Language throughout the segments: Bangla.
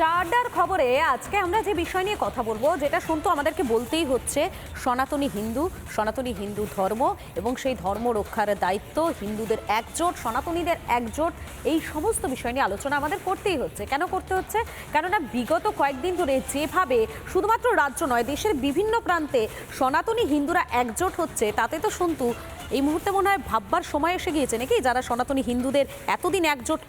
স্টারডার খবরে আজকে আমরা যে বিষয় নিয়ে কথা বলব, যেটা শুনতো আমাদেরকে বলতেই হচ্ছে, সনাতনী হিন্দু সনাতনী হিন্দু ধর্ম এবং সেই ধর্ম রক্ষার দায়িত্ব, হিন্দুদের একজোট, সনাতনীদের একজোট, এই সমস্ত বিষয় নিয়ে আলোচনা আমাদের করতেই হচ্ছে। কেন করতে হচ্ছে? কেননা বিগত কয়েকদিন ধরে যেভাবে শুধুমাত্র রাজ্য নয়, দেশের বিভিন্ন প্রান্তে সনাতনী হিন্দুরা একজোট হচ্ছে, তাতে তো শুনতু এই মুহূর্তে মনে হয় ভাববার সময় এসে গিয়েছে নাকি? যারা সনাতনী হিন্দুদের এতদিন একজোট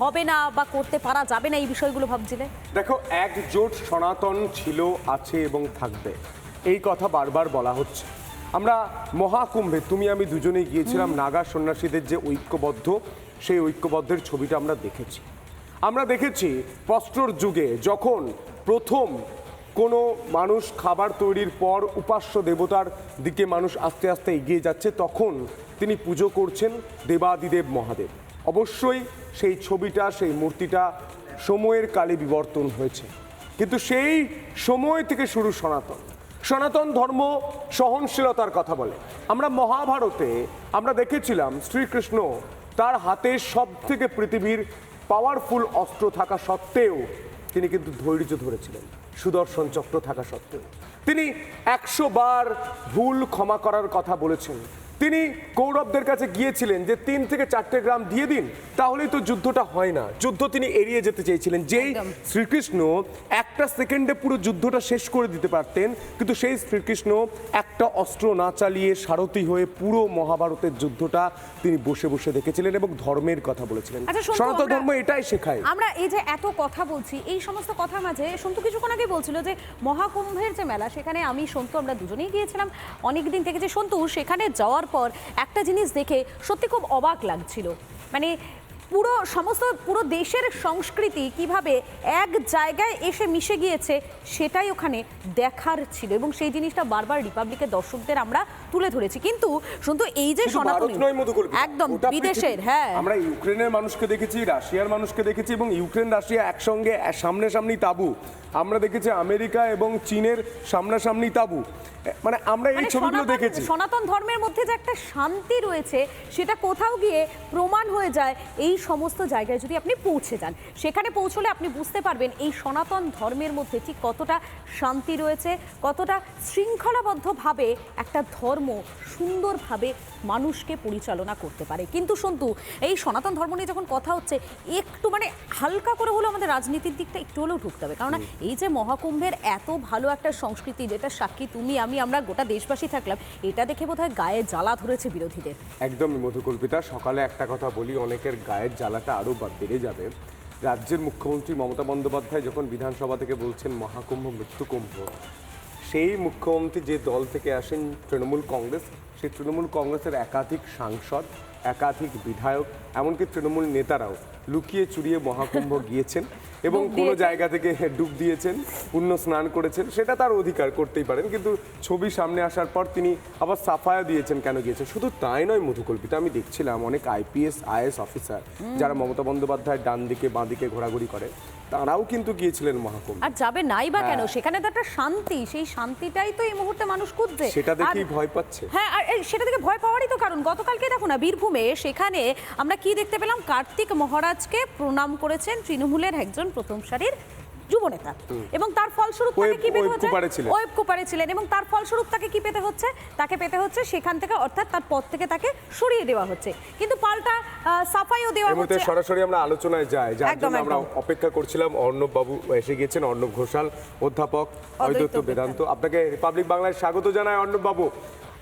হবে না বা করতে পারা যাবে না এই বিষয়গুলো ভাবছিলে? দেখো একজোট সনাতন ছিল আছে এবং থাকবে। এই কথা বারবার বলা হচ্ছে। আমরা মহাকুম্ভে তুমি আমি দুজনেই গিয়েছিলাম নাগা সন্ন্যাসীদের যে ঐক্যবদ্ধ সেই ঐক্যবদ্ধের ছবিটা আমরা দেখেছি। আমরা দেখেছি প্রস্তর যুগে যখন প্রথম কোনো মানুষ খাবার তৈরির পর উপাস্য দেবতার দিকে মানুষ আস্তে আস্তে এগিয়ে যাচ্ছে, তখন তিনি পুজো করছেন দেবাদিদেব মহাদেব। অবশ্যই সেই ছবিটা, সেই মূর্তিটা সময়ের কালে বিবর্তন হয়েছে। কিন্তু সেই সময় থেকে শুরু সনাতন। সনাতন ধর্ম সহনশীলতার কথা বলে। আমরা মহাভারতে আমরা দেখেছিলাম শ্রীকৃষ্ণ তার হাতে সব থেকে পৃথিবীর পাওয়ারফুল অস্ত্র থাকা সত্ত্বেও তিনি কিন্তু ধৈর্য ধরেছিলেন। সুদর্শন চক্র থাকা সত্ত্বেও। তিনি একশো বার ভুল ক্ষমা করার কথা বলেছেন। তিনি কৌরবদের কাছে গিয়েছিলেন যে তিন থেকে চারটে গ্রাম দিয়ে দিন তাহলেই তো যুদ্ধটা হয় না। যুদ্ধ তিনি এড়িয়ে যেতে চেয়েছিলেন। যেই শ্রীকৃষ্ণ একটা সেকেন্ডে পুরো যুদ্ধটা শেষ করে দিতে পারতেন কিন্তু সেই শ্রীকৃষ্ণ একটা অস্ত্র না চালিয়ে সারথি হয়ে পুরো মহাভারতের যুদ্ধটা তিনি বসে বসে দেখেছিলেন এবং ধর্মের কথা বলেছিলেন। আচ্ছা, সন্তু, সনাতন ধর্ম এটাই শেখায়। আমরা এই যে এত কথা বলছি এই সমস্ত কথা মাঝে সন্তু কিছুক্ষণ আগে বলছিল যে মহাকুম্ভের যে মেলা সেখানে আমি সন্তু আমরা দুজনেই গিয়েছিলাম। অনেক দিন থেকে যে সন্তু সেখানে যাওয়ার পর একটা জিনিস দেখে সত্যি খুব অবাক লাগছিল। মানে পুরো সমস্ত পুরো দেশের সংস্কৃতি কীভাবে এক জায়গায় এসে মিশে গিয়েছে সেটাই ওখানে দেখার ছিল এবং সেই জিনিসটা বারবার রিপাবলিকের দর্শকদের আমরা তুলে ধরেছি। কিন্তু শুধু এই যে সনাতনী একদম বিদেশের হ্যাঁ। আমরা ইউক্রেনের মানুষকে দেখেছি রাশিয়ার মানুষকে দেখেছি এবং ইউক্রেন রাশিয়া একসঙ্গে সামনাসামনি তাবু। আমরা দেখেছি আমেরিকা এবং চীনের সামনাসামনি তাবু। মানে আমরা এই মানে ছবিগুলো দেখেছি। সনাতন ধর্মের মধ্যে যে একটা শান্তি রয়েছে সেটা কোথাও গিয়ে প্রমাণ হয়ে যায়। এই সমস্ত জায়গায় যদি আপনি পৌঁছে যান সেখানে পৌঁছলে আপনি বুঝতে পারবেন এই সনাতন ধর্মের মধ্যে ঠিক কতটা শান্তি রয়েছে কতটা শৃঙ্খলাবদ্ধভাবে একটা ধর্ম সুন্দরভাবে মানুষকে পরিচালনা করতে পারে। কিন্তু সন্তু এই সনাতন ধর্ম নিয়ে যখন কথা হচ্ছে একটু মানে হালকা করে হলেও আমাদের রাজনীতির দিকটা একটু হলেও ঢুকতে হবে। কারণ এই যে মহাকুম্ভের এত ভালো একটা সংস্কৃতি যেটা সাক্ষী তুমি আমি আমরা গোটা দেশবাসী থাকলাম এটা দেখে বোধহয় গায়ে জ্বালা ধরেছে বিরোধীদের। একদমই মধুকল্পিতা সকালে একটা কথা বলি অনেকের গায়ের জ্বালাটা আরও বেড়ে যাবে। রাজ্যের মুখ্যমন্ত্রী মমতা বন্দ্যোপাধ্যায় যখন বিধানসভা থেকে বলছেন মহাকুম্ভ, মৃত্যুকুম্ভ, সেই মুখ্যমন্ত্রী যে দল থেকে আসেন তৃণমূল কংগ্রেস সেই তৃণমূল কংগ্রেসের একাধিক সাংসদ একাধিক বিধায়ক এমনকি তৃণমূল নেতারাও লুকিয়ে চুরিয়ে মহাকুম্ভ গিয়েছেন এবং কোনো জায়গা থেকে ডুব দিয়েছেন পুণ্য স্নান করেছেন সেটা তার অধিকার করতেই পারেন। কিন্তু ছবি সামনে আসার পর তিনি আবার সাফায়া দিয়েছেন কেন গিয়েছেন? শুধু তাই নয় মধুকল্পিতা আমি দেখছিলাম অনেক আইপিএস আইএস অফিসার যারা মমতা বন্দ্যোপাধ্যায় ডান দিকে বাঁ দিকে ঘোরাঘুরি করে তারাও কিন্তু গিয়েছিলেন মহাকুম্ভ। আর যাবে নাই বা কেন? হ্যাঁ। সেখানে তো একটা শান্তি সেই শান্তিটাই তো এই মুহূর্তে মানুষ খুঁজছে। সেটা দেখেই ভয় পাচ্ছে। হ্যাঁ আর সেটা থেকে ভয় পাওয়ারই তো কারণ। গতকালকে দেখো না বীরভূমে সেখানে আমরা কি দেখতে পেলাম? কার্তিক মহারাজকে প্রণাম করেছেন তৃণমূলের একজন প্রথম সারির যুবনেতা। এবং তার ফলস্বরূপ তাকে কি পেতে হচ্ছে? ওয়েব কুপারে ছিলেন। এবং তার ফলস্বরূপ তাকে কি পেতে হচ্ছে? তাকে পেতে হচ্ছে সেখান থেকে অর্থাৎ তার পদ থেকে তাকে সরিয়ে দেওয়া হচ্ছে। কিন্তু পাল্টা সাফাইও দেওয়া হচ্ছে। সরাসরি আমরা আলোচনায় যাই। যার জন্য আমরা অপেক্ষা করছিলাম। অর্ণব বাবু এসে গিয়েছেন অর্ণব ঘোষাল অধ্যাপক অদ্বৈত বেদান্ত। আপনাকে রিপাবলিক বাংলায় স্বাগত জানাই অর্ণব বাবু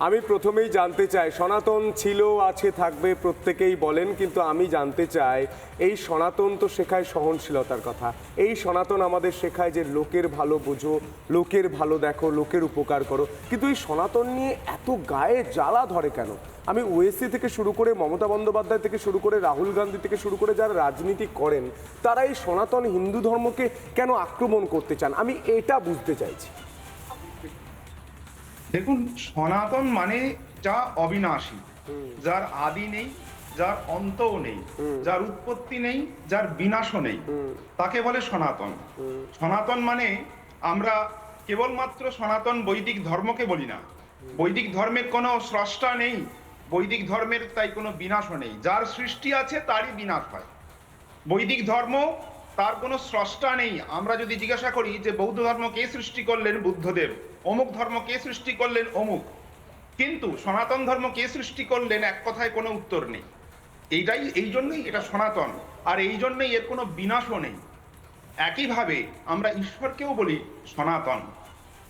আমি প্রথমেই জানতে চাই, সনাতন ছিল, আছে, থাকবে, প্রত্যেকেই বলেন, কিন্তু আমি জানতে চাই, এই সনাতন তো শেখায় সহনশীলতার কথা। এই সনাতন আমাদের শেখায় যে লোকের ভালো বোঝো, লোকের ভালো দেখো, লোকের উপকার করো। কিন্তু এই সনাতন নিয়ে এত গায়ে জ্বালা ধরে কেন? আমি ওএসসি থেকে শুরু করে মমতা বন্দ্যোপাধ্যায় থেকে শুরু করে রাহুল গান্ধী থেকে শুরু করে যারা রাজনীতি করেন, তারা এই সনাতন হিন্দু ধর্মকে কেন আক্রমণ করতে চান? আমি এটা বুঝতে চাইছি। দেখুন সনাতন মানে যা অবিনাশী। যার আদি নেই যার অন্তও নেই যার উৎপত্তি নেই যার বিনাশও নেই। তাকে বলে সনাতন। সনাতন মানে আমরা কেবলমাত্র সনাতন বৈদিক ধর্মকে বলি না। বৈদিক ধর্মের কোনো স্রষ্টা নেই বৈদিক ধর্মের তাই কোনো বিনাশও নেই। যার সৃষ্টি আছে তারই বিনাশ হয়। বৈদিক ধর্ম তার কোনো স্রষ্টা নেই। আমরা যদি জিজ্ঞাসা করি যে বৌদ্ধ ধর্ম কে সৃষ্টি করলেন বুদ্ধদেব? অমুক ধর্ম কে সৃষ্টি করলেন অমুক? কিন্তু সনাতন ধর্ম কে সৃষ্টি করলেন এক কথায় কোনো উত্তর নেই। এইটাই এই জন্যই এটা সনাতন। আর এই জন্যই এর কোনো বিনাশও নেই। একইভাবে আমরা ঈশ্বরকেও বলি সনাতন।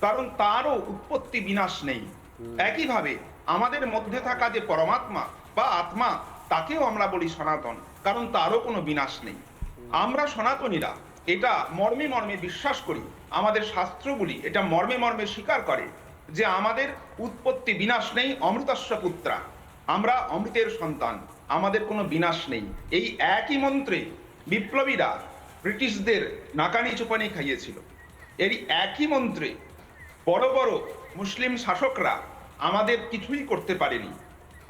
কারণ তারও উৎপত্তি বিনাশ নেই। একইভাবে আমাদের মধ্যে থাকা যে পরমাত্মা বা আত্মা তাকেও আমরা বলি সনাতন। কারণ তারও কোনো বিনাশ নেই। আমরা সনাতনীরা এটা মর্মে মর্মে বিশ্বাস করি। আমাদের শাস্ত্রগুলি, এটা মর্মে মর্মে স্বীকার করে যে আমাদের উৎপত্তি বিনাশ নেই অমৃতস্ব পুত্রা। আমরা অমৃতের সন্তান, আমাদের কোনো বিনাশ নেই। এই একই মন্ত্রে বিপ্লবীরা ব্রিটিশদের নাকানি চুপানি খাইয়েছিল। এই একই মন্ত্রে বড় বড় মুসলিম শাসকরা আমাদের কিছুই করতে পারেনি।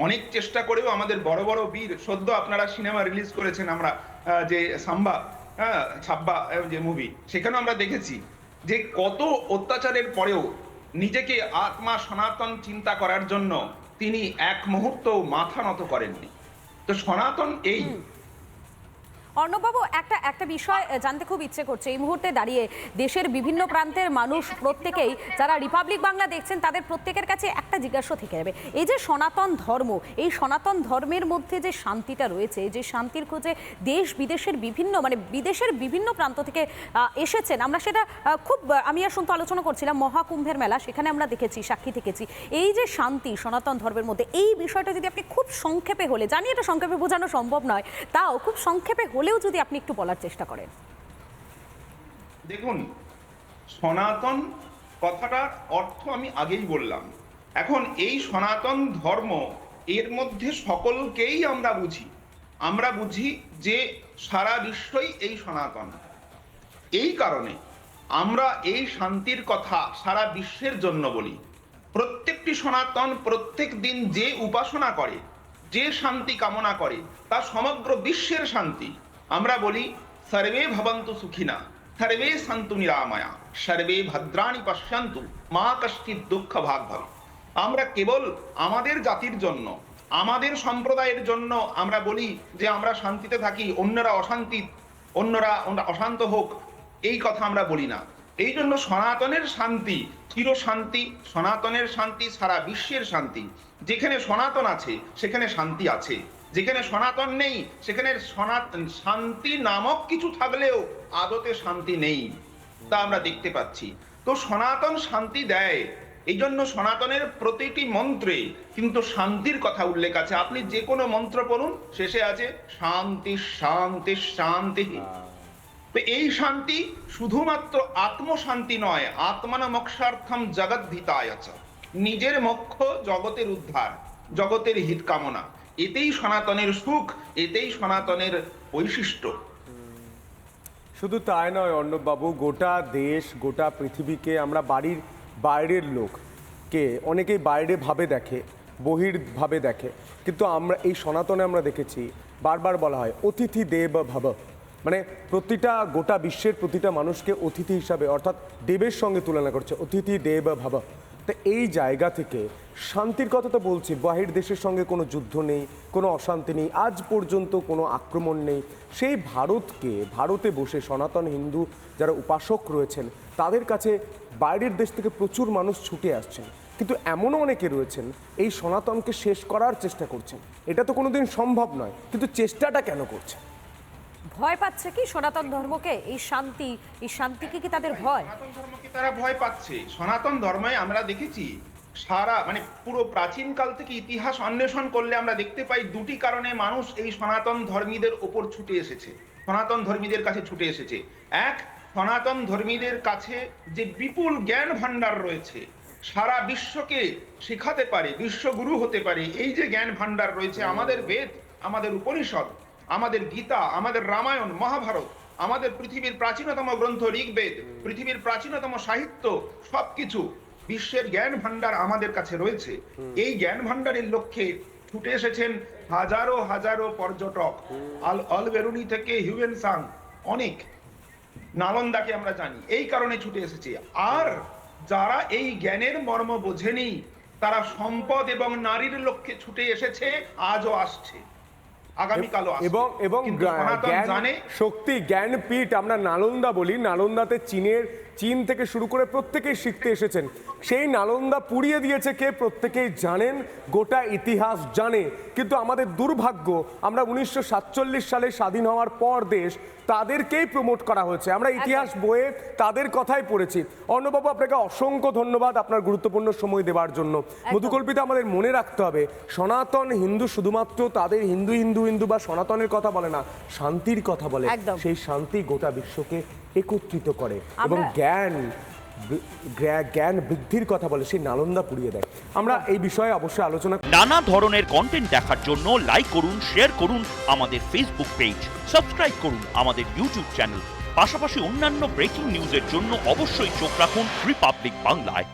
অনেক চেষ্টা করেও আমাদের বড় বড় বীর, সদ্য আপনারা সিনেমা রিলিজ করেছেন আমরা যে সাম্বা হ্যাঁ ছাব্বা যে মুভি সেখানে আমরা দেখেছি যে কত অত্যাচারের পরেও নিজেকে আত্মা সনাতন চিন্তা করার জন্য তিনি এক মুহূর্ত মাথা নত করেননি। তো সনাতন এই অর্ণববাবু, একটা একটা বিষয় জানতে খুব ইচ্ছে করছে। এই মুহূর্তে দাঁড়িয়ে দেশের বিভিন্ন প্রান্তের মানুষ প্রত্যেকেই, যারা রিপাবলিক বাংলা দেখছেন, তাদের প্রত্যেকের কাছে একটা জিজ্ঞাসা থেকে যাবে। এই যে সনাতন ধর্ম, এই সনাতন ধর্মের মধ্যে যে শান্তিটা রয়েছে, যে শান্তির খোঁজে দেশ বিদেশের বিভিন্ন মানে বিদেশের বিভিন্ন প্রান্ত থেকে এসেছেন, আমরা সেটা খুব, আমি আর শুনতে আলোচনা করছিলাম, মহাকুম্ভের মেলা, সেখানে আমরা দেখেছি, সাক্ষী থেকেছি। এই যে শান্তি, সনাতন ধর্মের মধ্যে, এই বিষয়টা যদি আপনি খুব সংক্ষেপে হলে, জানি এটা সংক্ষেপে বোঝানো সম্ভব নয়, তাও খুব সংক্ষেপে হলেও যদি আপনি একটু বলার চেষ্টা করেন। দেখুন, সনাতন কথাটার অর্থ আমি আগেই বললাম। এখন এই সনাতন ধর্ম, এর মধ্যে সকলকেই আমরা বুঝি। আমরা বুঝি যে সারা বিশ্বই এই সনাতন। এই কারণে আমরা এই শান্তির কথা সারা বিশ্বের জন্য বলি। প্রত্যেকটি সনাতন প্রত্যেক দিন যে উপাসনা করে, যে শান্তি কামনা করে, তা সমগ্র বিশ্বের শান্তি। আমরা বলি, সর্বে ভবন্তু সুখিনা, সর্বে সন্তু নিরাময়া, সর্বে ভদ্রাণী পশ্যন্তু, মা কষ্টি দুঃখ ভাগ ভাগ। আমরা কেবল আমাদের জাতির জন্য, আমাদের সম্প্রদায়ের জন্য আমরা বলি যে আমরা শান্তিতে থাকি, অন্যরা অশান্তি অন্যরা অশান্ত হোক, এই কথা আমরা বলি না। এই জন্য সনাতনের শান্তি চির শান্তি সনাতনের শান্তি সারা বিশ্বের শান্তি। যেখানে সনাতন আছে, সেখানে শান্তি আছে। যেখানে সনাতন নেই, সেখানে সনাতন শান্তি নামক কিছু থাকলেও আদতে শান্তি নেই। তা আমরা দেখতে পাচ্ছি। তো সনাতন শান্তি দেয়। এই জন্য সনাতনের প্রতিটি মন্ত্রে কিন্তু শান্তির কথা উল্লেখ আছে। আপনি যে কোনো মন্ত্র পড়ুন, শেষে আছে শান্তি শান্তি শান্তি। তো এই শান্তি শুধুমাত্র আত্মশান্তি নয় আত্মানা মোক্ষার্থম জগদ্ধিতায় নিজের মোক্ষ জগতের উদ্ধার, জগতের হিত কামনা এতেই সনাতনের সুখ, এতেই সনাতনের বৈশিষ্ট্য। শুধু তাই নয়, অর্ণববাবু, গোটা দেশ, গোটা পৃথিবীকে আমরা বাড়ির বাইরের লোককে অনেকেই বাইরে ভাবে দেখে, বহির ভাবে দেখে। কিন্তু আমরা, এই সনাতনে আমরা দেখেছি, বারবার বলা হয়, অতিথি দেব ভাব। মানে প্রতিটা গোটা বিশ্বের প্রতিটা মানুষকে অতিথি হিসাবে, অর্থাৎ দেবের সঙ্গে তুলনা করছে, অতিথি, দেব, ভাব। তো এই জায়গা থেকে শান্তির কথা তো বলছি, বাহির দেশের সঙ্গে কোনো যুদ্ধ নেই, কোনো অশান্তি নেই, আজ পর্যন্ত কোনো আক্রমণ নেই। সেই ভারতকে, ভারতে বসে সনাতন হিন্দু যারা উপাসক রয়েছেন, তাদের কাছে বাইরের দেশ থেকে প্রচুর মানুষ ছুটে আসছেন। কিন্তু এমনও অনেকে রয়েছেন, এই সনাতনকে শেষ করার চেষ্টা করছেন। এটা তো কোনোদিন সম্ভব নয়, কিন্তু চেষ্টাটা কেন করছে ভয় পাচ্ছে কি সনাতন ধর্মকে? এই শান্তি, এই শান্তিকে কি তাদের ভয়? সনাতন ধর্মকে তারা ভয় পাচ্ছে। সনাতন ধর্মে আমরা দেখেছি সারা মানে পুরো প্রাচীন কাল থেকে ইতিহাস অন্বেষণ করলে আমরা দেখতে পাই দুটি কারণে মানুষ এই সনাতন ধর্মীদের ওপর ছুটে এসেছে। সনাতন ধর্মীদের কাছে ছুটে এসেছে। এক, সনাতন ধর্মীদের কাছে যে বিপুল জ্ঞান ভান্ডার রয়েছে, সারা বিশ্বকে শেখাতে পারে, বিশ্বগুরু হতে পারে, এই যে জ্ঞান ভান্ডার রয়েছে, আমাদের বেদ, আমাদের উপনিষদ আমাদের গীতা আমাদের রামায়ণ মহাভারত আমাদের পৃথিবীর প্রাচীনতম গ্রন্থ ঋগ্বেদ পৃথিবীর প্রাচীনতম সাহিত্য সবকিছু বিশ্বের জ্ঞান ভান্ডার আমাদের কাছে রয়েছে। এই জ্ঞান ভান্ডারের লক্ষ্যে ছুটে এসেছেন হাজারো হাজারো পর্যটক। আল অলবেরুনি থেকে হিউয়েন সাং অনেক। নালন্দাকে আমরা জানি। এই কারণে ছুটে এসেছে। আর যারা এই জ্ঞানের মর্ম বোঝেনি তারা সম্পদ এবং নারীর লক্ষ্যে ছুটে এসেছে আজও আসছে। আগামীকালও এবং এবং জানে শক্তি জ্ঞানপীঠ আমরা নালন্দা বলি। নালন্দাতে চীনের চীন থেকে শুরু করে প্রত্যেকেই শিখতে এসেছেন। সেই নালন্দা পুড়িয়ে দিয়েছে কে প্রত্যেকেই জানেন গোটা ইতিহাস জানে। কিন্তু আমাদের দুর্ভাগ্য আমরা উনিশশো সাতচল্লিশ সালে স্বাধীন হওয়ার পর দেশ তাদেরকেই প্রমোট করা হয়েছে। আমরা ইতিহাস বইয়ে তাদের কথাই পড়েছি। অন্নবাবু আপনাকে অসংখ্য ধন্যবাদ আপনার গুরুত্বপূর্ণ সময় দেওয়ার জন্য। মধুকল্পিতা আমাদের মনে রাখতে হবে সনাতন হিন্দু শুধুমাত্র তাদের হিন্দু হিন্দু হিন্দু বা সনাতনের কথা বলে না শান্তির কথা বলে। সেই শান্তি গোটা বিশ্বকে একত্রিত করে এবং জ্ঞান জ্ঞান বৃদ্ধির কথা বলে সেই নালন্দা পুড়িয়ে দেয়। আমরা এই বিষয়ে অবশ্যই আলোচনা নানা ধরনের কন্টেন্ট দেখার জন্য লাইক করুন শেয়ার করুন আমাদের ফেসবুক পেজ সাবস্ক্রাইব করুন আমাদের ইউটিউব চ্যানেল পাশাপাশি অন্যান্য ব্রেকিং নিউজের জন্য অবশ্যই চোখ রাখুন রিপাবলিক বাংলায়